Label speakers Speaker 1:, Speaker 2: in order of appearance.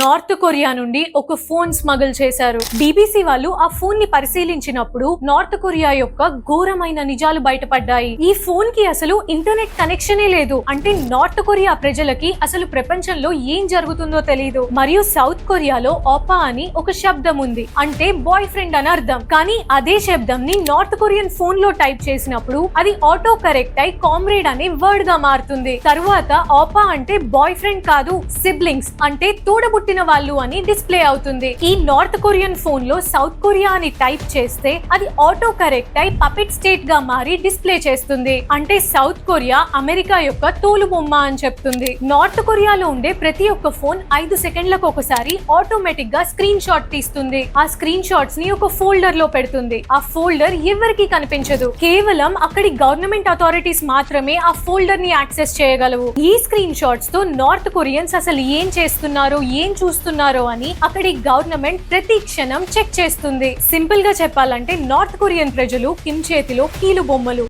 Speaker 1: North Korea నుండి ఒక phone smuggle చేశారు. బీబీసీ వాళ్ళు ఆ ఫోన్ని పరిశీలించినప్పుడు నార్త్ కొరియా యొక్క ఘోరమైన నిజాలు బయటపడ్డాయి. ఈ ఫోన్కి అసలు ఇంటర్నెట్ కనెక్షనే లేదు. అంటే నార్త్ కొరియా ప్రజలకి అసలు ప్రపంచంలో ఏం జరుగుతుందో తెలియదు మరియు సౌత్ కొరియాలో ఓపా అని ఒక శబ్దం ఉంది. అంటే బాయ్ ఫ్రెండ్ అని అర్థం. కానీ అదే శబ్దం ని నార్త్ కొరియన్ ఫోన్లో టైప్ చేసినప్పుడు అది ఆటో కరెక్ట్ అయి కామ్రేడ్ అనే వర్డ్గా మారుతుంది. తరువాత ఓపా అంటే బాయ్ ఫ్రెండ్ కాదు సిబ్లింగ్స్ అంటే పుట్టిన వాళ్ళు అని డిస్ప్లే అవుతుంది. ఈ నార్త్ కొరియన్ ఫోన్లో సౌత్ కొరియా అని టైప్ చేస్తే అది ఆటో కరెక్ట్ అయి పపెట్ స్టేట్గా మారి డిస్ప్లే చేస్తుంది. అంటే సౌత్ కొరియా అమెరికా యొక్క తోలు బొమ్మ అని చెప్తుంది. నార్త్ కొరియాలో ఉండే ప్రతి ఒక్క ఫోన్ ఐదు సెకండ్లకు ఒకసారి ఆటోమేటిక్గా స్క్రీన్ షాట్ తీస్తుంది. ఆ స్క్రీన్ షాట్స్ని ఒక ఫోల్డర్లో పెడుతుంది. ఆ ఫోల్డర్ ఎవరికి కనిపించదు. కేవలం అక్కడి గవర్నమెంట్ అథారిటీస్ మాత్రమే ఆ ఫోల్డర్ని యాక్సెస్ చేయగలవు. ఈ స్క్రీన్ షాట్స్తో నార్త్ కొరియన్స్ అసలు ఏం చేస్తున్నారో ఏం చూస్తున్నారో అని అక్కడి గవర్నమెంట్ ప్రతి క్షణం చెక్ చేస్తుంది. సింపుల్గా చెప్పాలంటే నార్త్ కొరియన్ ప్రజలు కిమ్ చేతిలో కీలు బొమ్మలు